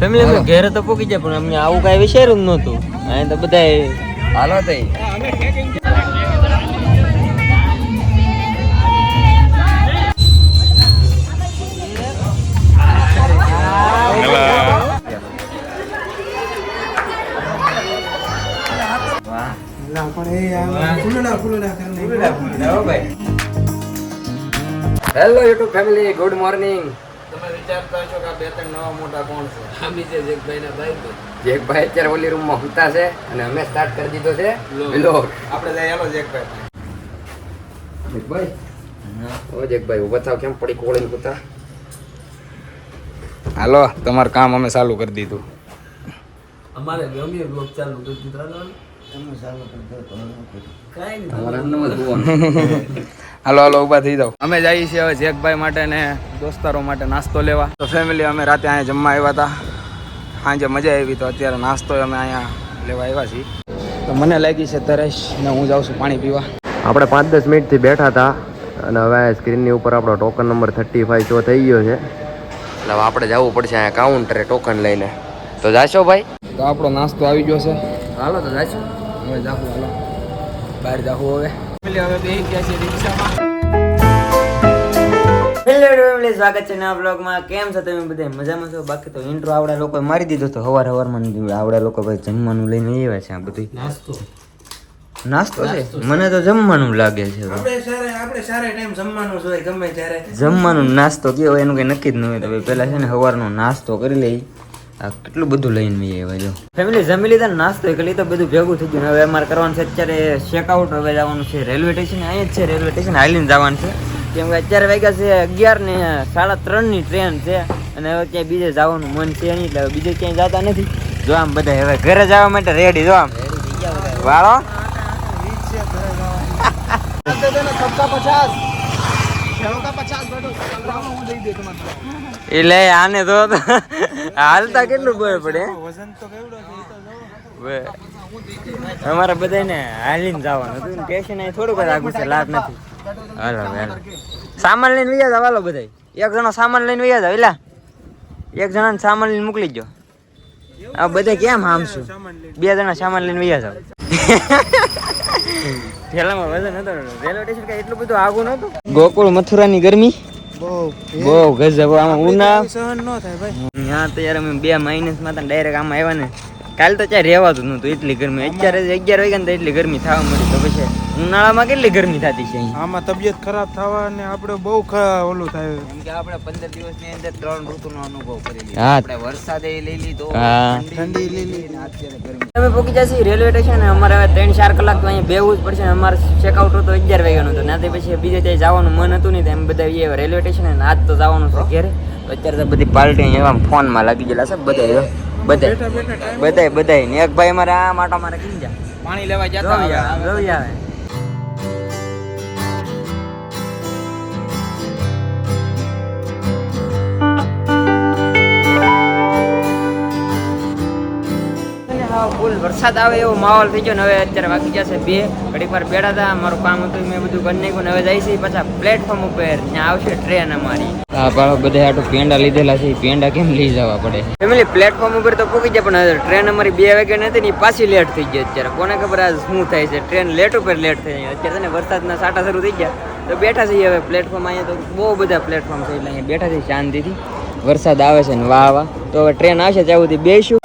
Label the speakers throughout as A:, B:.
A: Family અમે ઘેરે તો પોકી જાય પણ અમને આવું કાંઈ વિચાર્યું જ નહોતું. અહીં તો બધા
B: હાલો તઈ hello. YouTube family good morning
C: તમે વિચારતા છો કે આ બે ત્રણ નવા મોટા કોણ છે? આમી છે જેકભાઈ ના ભાઈ
B: જેકભાઈ અત્યારે ઓલી રૂમમાં સૂતા છે અને અમે સ્ટાર્ટ કરી દીધો છે.
C: vlog. આપણે જઈ હાલો જેકભાઈ
B: જેકભાઈ ઓ જેકભાઈ ઊભા થાવ કેમ પડી કોળીને કૂતા હાલો તમારું કામ અમે ચાલુ કરી દીધું.
C: અમારે ગમે બ્લોગ ચાલુ કરી દીધા કાઈ નહીં
B: હાલો હાલો ઊભા થઈ જાઓ. અમે જઈએ છીએ હવે જેકભાઈ માટે ને દોસ્તારો માટે નાસ્તો લેવા. તો ફેમિલી અમે રાતે અહીંયા જમવા આવ્યા હતા. સાંજે મજા આવી તો અત્યારે નાસ્તો અમે અહીંયા લેવા આવ્યા છીએ. તો મને લાગી છે તરેશ ને હું જાઉં છું પાણી પીવા.
D: આપણે પાંચ દસ મિનિટથી બેઠા હતા અને હવે સ્ક્રીનની ઉપર આપણો token number thirty five show થઈ ગયો છે. એટલે હવે આપણે જવું પડશે અહીંયા કાઉન્ટરે ટોકન લઈને. તો જાશો ભાઈ?
B: તો આપણો નાસ્તો આવી ગયો છે. હાલો તો જાશો. હવે જાવું હાલો. બહાર જાવું હવે. હવે બેસી ગયા છે રિક્ષામાં.
A: હેલો ફેમિલી સ્વાગત છે નવા બ્લોગમાં. કેમ છો તમે બધા? મજામાં છો? બાકી તો ઇન્ટ્રો આવડા લોકો મારી દીધો તો હવાર હવારમાં આવડા લોકો ભાઈ જમવાનું લઈને આવ્યા છે આ બધું
C: નાસ્તો.
A: નાસ્તો છે? મને તો જમવાનું લાગે છે.
E: આપણે સારે આપણે સારા ટાઈમ જમવાનું જોઈએ ગમે ત્યારે.
A: જમવાનું નાસ્તો કેવો એનું કઈ નક્કી જ ન હોય તો ભાઈ પેલા છે ને સવારનો નાસ્તો કરી લઈ. આ કેટલું બધું લઈને જઈએ આવ્યા જો. ફેમિલી જમી લીધા નાસ્તો કરી તો બધું ભેગું થઈ ગયું. હવે અમારે કરવાનું છે અત્યારે ચેકઆઉટ હવે જવાનું છે રેલવે સ્ટેશન અહીંયા જ છે રેલવે સ્ટેશન હાલીને જવાનું છે. કેમ કે અત્યારે વાગ્યા છે અગિયાર ને સાડા ત્રણની ટ્રેન છે અને હવે ક્યાંય બીજે જવાનું મન છે નહીં એટલે હવે બીજે ક્યાંય જતા નથી. જો આમ બધા હવે ઘરે જવા માટે રેડી જો આમ. વાળો? એટલે આને તો. હાલતા કેટલું ગોળ પડે?
E: વજન તો કેવડો
A: અમારે બધાને હાલીને જવાનું હતું ને સ્ટેશન અહીં થોડુંક જ આગું છે લાભ નથી. હાલો હાલો. સામાન લઈને વૈયા જાવ હાલો બધા એક જણો સામાન લઈને વૈયા જાવ એલા એક જણાને સામાન લઈને મોકલી દો આ બધા કેમ હામશું? બે જણા સામાન લઈને વૈયા જાવ થેલામાં વજન હતો રેલવે સ્ટેશન કઈ એટલું બધું આગું નતું ગોકુળ મથુરાની ગરમી?
E: બહુ
A: બહુ ગજબ. આમાં ઉના
E: સહન ન થાય ભાઈ.
A: ત્યાં તો યાર અમે બે માઇનસમાં ડાયરેક્ટ આમાં આવ્યા ને. કાલ તો ત્યાં રહેવાતું નતું એટલી ગરમી. અત્યારે અગિયાર વાગ્યા ને તો એટલી ગરમી થવા મળી. તો પછી ઉનાળામાં કેટલી ગરમી થતી છે અહીં?
E: આમાં તબિયત ખરાબ થવા અને આપણે બહુ ઓલું થાય.
B: કેમ કે આપણે પંદર દિવસની અંદર ત્રણ ઋતુનો અનુભવ કરી
A: લીધો.
B: આપણે વરસાદે લઈ લીધો
E: ઠંડી લઈ લીધી
B: અત્યારે ગરમી.
A: અમે પહોંચી જશે રેલવે સ્ટેશન અમારે હવે ત્રણ ચાર કલાક તો અહીંયા બેવું જ પડશે ને અમારે ચેકઆઉટ હતું અગિયાર વાગ્યાનું હતું નાથી પછી બીજે ત્યાં જવાનું મન હતું નહીં તો એમ બધા એ રેલવે સ્ટેશન ને આજ તો જવાનું છે ઘેરે. અત્યારે તો બધી પાર્ટી એવા ફોનમાં લાગી ગયેલા છે બધા બધા બધા બધા ને એક ભાઈ અમારે આ માટો મારે જા.
B: પાણી લેવા જતા રવિ
A: આવે, ફૂલ વરસાદ આવે એવો માહોલ થઈ ગયો ને હવે અત્યારે વાગી જશે બે. ઘડીક વાર બેઠા હતા મારું કામ હતું મેં બધું કરી નાખ્યું હવે જઈશ પાછા પ્લેટફોર્મ ઉપર. ત્યાં આવશે ટ્રેન અમારી. હા બાળો બધા આટો પેંડા લીધેલા છે પેંડા કેમ લઈ જવા પડે? ફેમિલી પ્લેટફોર્મ ઉપર તો પૂકી જાય પણ ટ્રેન અમારી બે વાગે નથી ને પાછી લેટ થઈ ગઈ અત્યારે. કોને ખબર આ શું થાય છે? ટ્રેન લેટ ઉપર લેટ થઈ જાય અત્યારે ને વરસાદના સાટા શરૂ થઈ ગયા. તો બેઠા છીએ હવે પ્લેટફોર્મ અહીંયા તો બહુ બધા પ્લેટફોર્મ છે એટલે અહીંયા બેઠા છીએ શાંતિથી. વરસાદ આવે છે ને વાહ વાહ. તો હવે ટ્રેન આવશે ત્યાં સુધી બેસું.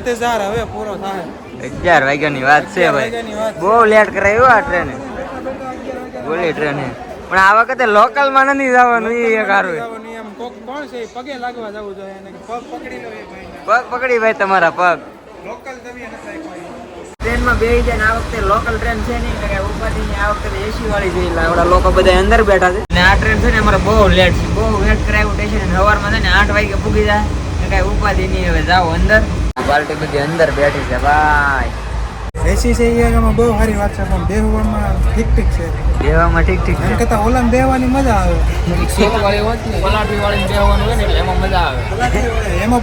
E: ઇંતજાર હવે પૂરો થાય.
A: અગિયાર વાગ્યાની વાત છે ભાઈ. બહુ લેટ કરાયું આ ટ્રેને બોલી ટ્રેને પણ આ વખતે લોકલમાં નથી જવાનું એ
E: કોક કોણ છે? પગે લાગવા જવું જોઈએ એને. પગ પકડી લો
A: પગ પકડી ભાઈ તમારા પગ.
E: લોકલ તમે
A: ટ્રેનમાં બેસી જાય ને આ વખતે લોકલ ટ્રેન છે નહીં કે ઉપાધિ ની આ વખતે એસી વાળી છે આવડા લોકો બધા અંદર બેઠા છે. ને આ ટ્રેન છે ને અમારે બહુ લેટ છે. બહુ વેટ કરાવ્યું સ્ટેશન સવારમાં છે ને આઠ વાગે પૂગી જાય. એટલે કઈ ઉપાધિ નહીં હવે જાઓ અંદર. પાર્ટી બધી અંદર બેઠી છે ભાઈ.
E: એસી છે એ આમાં બહુ સારી વાત છે પણ બેહવામાં ઠીક ઠીક છે.
A: બેહવામાં ઠીક ઠીક
E: એમ કરતા ઓલામાં બેહવાની મજા આવે.
C: શેક વાળી હોત ને પલાઠી વાળી બેહવાનું હોય ને એટલે એમાં મજા આવે.
E: હોય, એમાં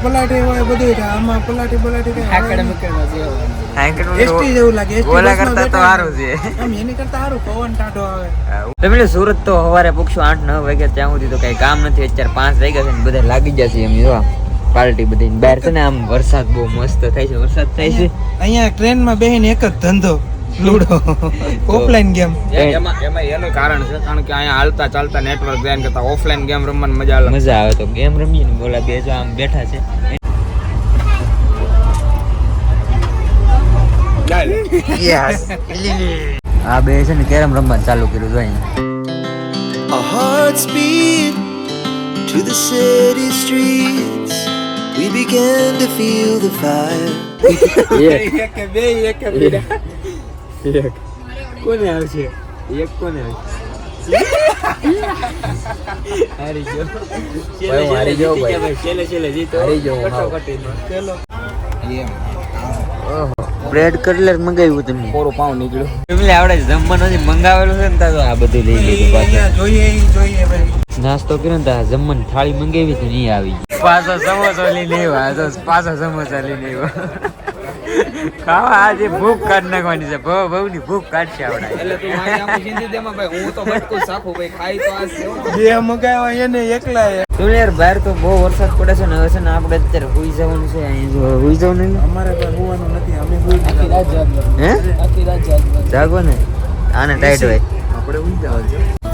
E: બધું આમાં
C: પલાટી
E: પલાટી જેવું
A: સુરત તો સવારે પૂછશું આઠ નવ વાગ્યા ત્યાં સુધી તો કઈ કામ નથી અત્યારે પાંચ વાગ્યા છે ને બધા લાગી જશે એમ જો. પાર્ટી બધી. બહાર છે ને આમ વરસાદ બહુ મસ્ત થાય છે વરસાદ થાય છે.
E: અહીંયા ટ્રેનમાં બેહીને એક જ ધંધો લૂડો. Offline game.
B: એમાં એમાં એનું કારણ છે કારણ કે અહીંયા હાલતા ચાલતા નેટવર્ક ધ્યાન કરતા ઓફલાઈન ગેમ રમવાની મજા આવે
A: મજા આવે તો ગેમ રમીએ ને બોલા બે જો આમ બેઠા છે. આ બે છે ને કેરમ રમવાનું ચાલુ કર્યું છે અહીંયા.
F: Our hearts beat to the city streets. We began to feel the fire.
A: કોને આવશે? એક કોને આવશે? હારી ગયો.
B: ભાઈ, હું હારી ગયો, ભાઈ.
A: છેલ્લે છેલ્લે જીતો.
B: હારી ગયો, હું હાવ.
A: બ્રેડ કટલેટ મંગાવ્યું તમને?
B: કોરું પાઉં નીકળ્યું.
A: એમને આવડે જમવાનું જે મંગાવેલું છે ને તો આ બધું લઈ લીધું પાછું
E: જોઈએ જોઈએ
A: નાસ્તો કર્યો ને તો જમવાની થાળી મંગાવી હતી ને ઈ આવી પાછો સમોસો લઈ લેવા તો પાછો સમોસા લઈ લેવા ખાવા આજે ભૂખ કાઢ નાખવાની છે. ભવ ભવની ભૂખ કાઢશે આપણે
B: એટલે તું મારી આમ જિંદગી ભાઈ હું તો બટકું સાખું ભાઈ ખાઈ તો આ છે
E: બે મગાવ્યા એને એકલા
A: તું યાર બહાર તો બહુ વરસાદ પડે છે ને હવે છે ને આપણે અત્યારે હુઈ જવાનું છે અહીંયા જો હુઈ જવાનું ને.
E: અમારે પણ હોવાનું નથી અમે હોઈ
C: આખી રાત જાગવાનું.
A: હે?
C: આખી રાત જાગવાનું.
A: જાગો ને. આને ટાઈટ હોય.
E: આપણે હોઈ જવાનું. છે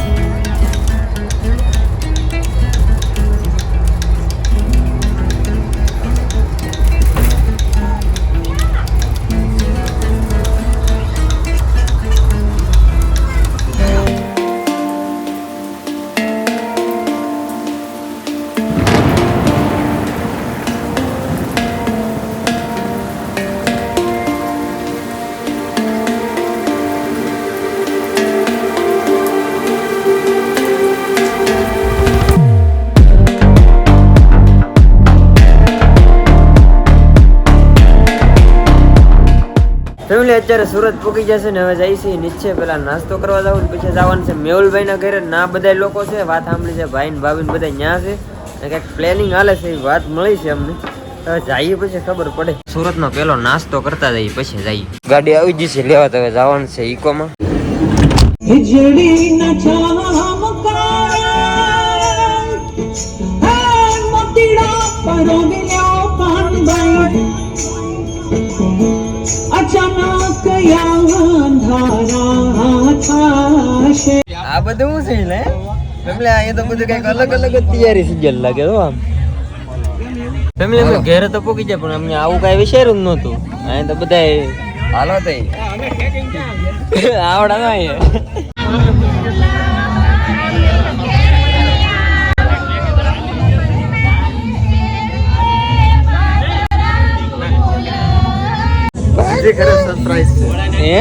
A: અત્યારે સુરત પૂકી જશે ને હવે જઈશી નીચે પેલા નાસ્તો કરવા જવું પછી જવાનું છે મેહુલભાઈ ના ઘરે. ના બધા લોકો છે, વાત સાંભળી છે ભાઈ ને ભાભી બધા ન્યા છે. ને કંઈક પ્લેનિંગ હાલે છે એ વાત મળી છે અમને. હવે જઈએ પછી, ખબર પડે. સુરત પેલો નાસ્તો કરતા જઈએ, પછી જઈએ. ગાડી આવી જશે લેવા તો હવે જવાનું છે ઇકોમાં આ બધું શું છે ને એટલે અહીંયા તો બધું કંઈક અલગ અલગ જ તૈયારી સીજલ લાગે તો આમ. ફેમિલી, અમે ઘેરે તો પૂકી જાય પણ અમને આવું કઈ વિચાર્યું જ નહોતું. અહીંયા તો બધા
B: હાલો તઈ.
A: આવડા ના અહીંયા. હે?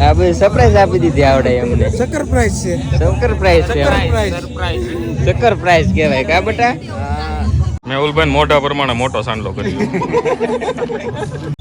A: આ બધી સરપ્રાઈઝ આપી દીધી આવડે અમને.
E: સકર પ્રાઈઝ છે.
A: સકર પ્રાઈઝ કહેવાય સકર પ્રાઈઝ કહેવાય. કા બેટા?
G: મેહુલભાઈ મોટા પ્રમાણે મોટો સાંડલો કર્યો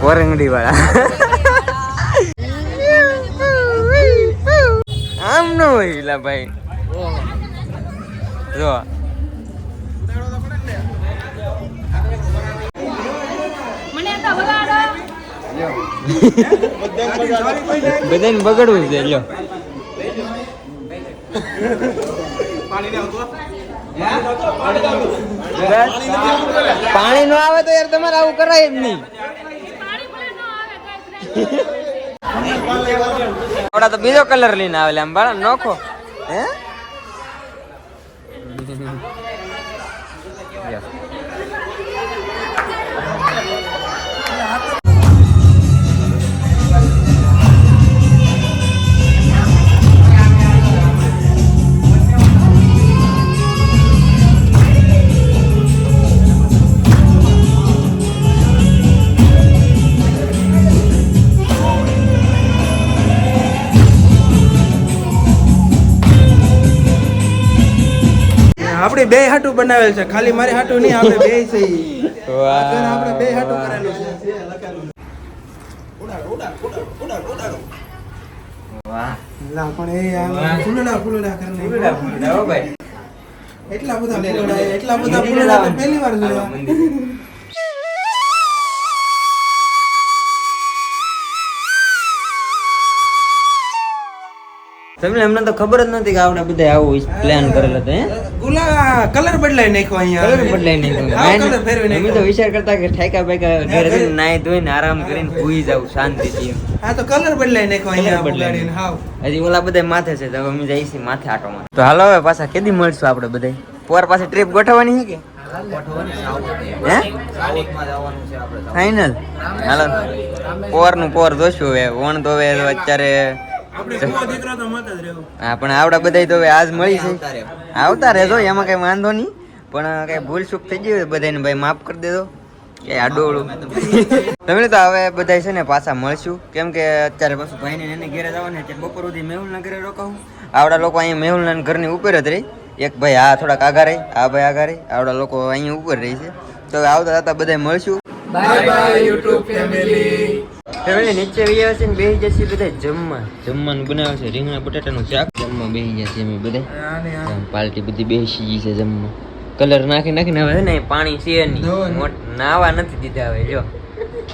A: કોરંગડી વાળા. આમ ન હોય એલા ભાઈ. જો. બધાને બગડવું છે લ્યો. પાણી નો આવે તો યાર તમારે આવું કરાય જ નહીં. તો બીજો કલર લઈને આવેલા આમ બાળા નોખો. હે?
E: આપણે બે હાટું બનાવેલ છે. ખાલી મારી હાટું નહીં આપણે બે છે ઈ. આ ઘર આપણે બે હાટું કરેલું છે. એટલા બધા એટલા બધા ફૂલડા પહેલી વાર જોયા.
A: તમને એમને તો ખબર જ નથી કે આપણે બધા આવું પ્લાન કરેલો હતો
E: ગુલા કલર બદલાઈ નાખ્યો અહીંયા.
A: કલર બદલાઈ
E: ફેરવી
A: અમે તો વિચાર કરતા કે ઠેકા બેકા ઘરે જઈને નાહી ધોઈને આરામ કરીને ભૂઈ જાવ શાંતિથી.
E: આ તો કલર બદલાઈ નાખ્યો અહીંયા
A: Colour
E: હાવ.
A: હજી ઓલા બધા માથે છે તો અમે છીએ માથે આટો. તો હાલો હવે પાછા કેદી મળશું આપણે બધા પોર પાસે ટ્રીપ ગોઠવવાની છે કે? હે? ફાઇનલ હાલો. પોરનું પોર જોશું હવે. વણ તો હવે અત્યારે
E: આપણે કુવા દીકરા તો મત જ રહેવું.
A: હા પણ આવડા બધા તો હવે આજ મળી છે. આવતા રહેજો એમાં કઈ વાંધો નહીં. પણ કઈ ભૂલ ચૂક થઈ ગઈ બધાને ભાઈ માફ કરી દેજો. કે આડોળું. તમે તો હવે બધા છે ને પાછા મળશું. કેમ કે અત્યારે પાછું ભાઈને એને ઘેરે જવાનું અત્યારે બપોર સુધી મેહુલના ઘરે રોકાવું. આવડા લોકો અહીંયા મેહુલના ઘરની ઉપર જ રહી. એક ભાઈ આ થોડાક આગા રહી આ ભાઈ આગા રહી આવડા લોકો અહીંયા ઉપર રહી છે. તો હવે આવતા આવતા બધા મળશું. ફેમિલી નીચે વહી છે ને બેસી જશે બધા જમવા. જમવાનું બનાવે છે. રીંગણા બટાટાનું શાક. જમવા બેસી જશે અમે બધા પાર્ટી બધી બેસી ગઈ છે જમવા. કલર નાખી નાખીને હવે ને પાણી છે નહીં. નાવા નથી દીધા હવે જો.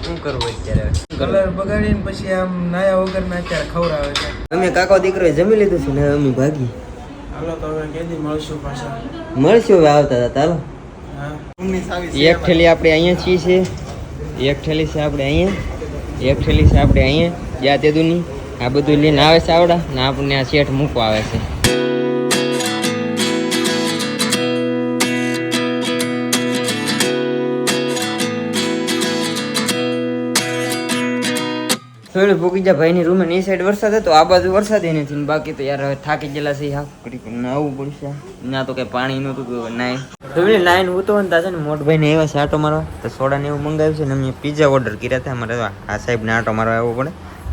A: શું કરવું અત્યારે
E: કલર બગાડીને પછી આમ નાયા વગર ના અત્યારે ખવડાવે છે.
A: અમે કાકો દીકરો જમી લીધું છે ને અમે ભાગી
E: હાલો તો હવે કેદી મળશું પાછા.
A: મળશું હવે આવતા હતા ચાલો. એક થેલી આપણે અહીંયા છીએ છે. એક થેલી છે આપણે અહીંયા. એક થેલી છે આપણે અહીંયા, જ્યાં તેદુની આ બધું લઈને આવે છે આવડા, ને આપણને આ શેઠ મૂકવા આવે છે. થોડું ભોગીજા ભાઈની રૂમે ની સાઈડ વરસાદ હતો આ બાજુ વરસાદ નથી ને બાકી તો યાર હવે થાકી ગયેલા છે હા ઘડીક નાવું પડશે. ના તો કઈ પાણી નહોતું તો નાય થોડી લાઈન ઉતો ને તા છે ને એવા છે આટો મારવા. તો સોડા ને એવું મંગાવ્યું છે ને અમે પીઝા ઓર્ડર કર્યા હતા. અમારે આ સાહેબને આટો મારવા આવવો પડે.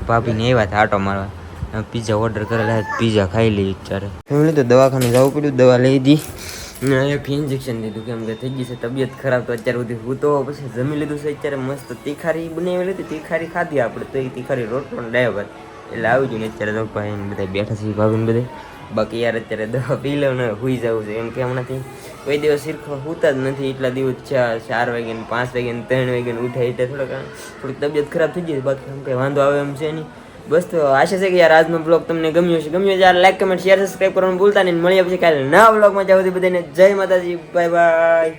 A: ભાભીને એવા હતા આટો મારવા. પીઝા ઓર્ડર કરેલા પીઝા ખાઈ લઈ અત્યારે. ફેમિલી તો દવાખાને જવું પડ્યું દવા લઈ ને એક ઇન્જેક્શન દીધું કેમ કે થઈ ગઈ છે, તબિયત ખરાબ તો અત્યાર સુધી હું તો પછી જમી લીધું છે, અત્યારે મસ્ત તીખારી બનાવેલી હતી તીખારી ખાધી આપણે તો એ તીખારી રોટ પણ ડાયો ભાત. એટલે આવી ને અત્યારે તો ભાઈ બધા બેઠા છે ભાવીને બધે બાકી યાર અત્યારે દવા પી લઉં ને હુઈ જવું છે, એમ કે હમણાંથી કોઈ દિવસ શીરખો હોતા જ નથી, એટલા દિવસ ચાર વાગે ને પાંચ વાગે ને ત્રણ વાગે ને ઉઠાય એટલે થોડોક થોડીક તબિયત ખરાબ થઈ ગઈ બાકી એમ કંઈ વાંધો આવે એમ છે નહીં. બસ તો આશા છે કે યાર આજનો બ્લોગ તમને ગમ્યો છે ગમ્યો યાર લાઈક કમેન્ટ શેર સબસ્ક્રાઈબ કરવાનું ભૂલતા નહીં. મળીએ પછી કાલે નવા બ્લોગમાં જાવ બધાને જય માતાજી. Bye bye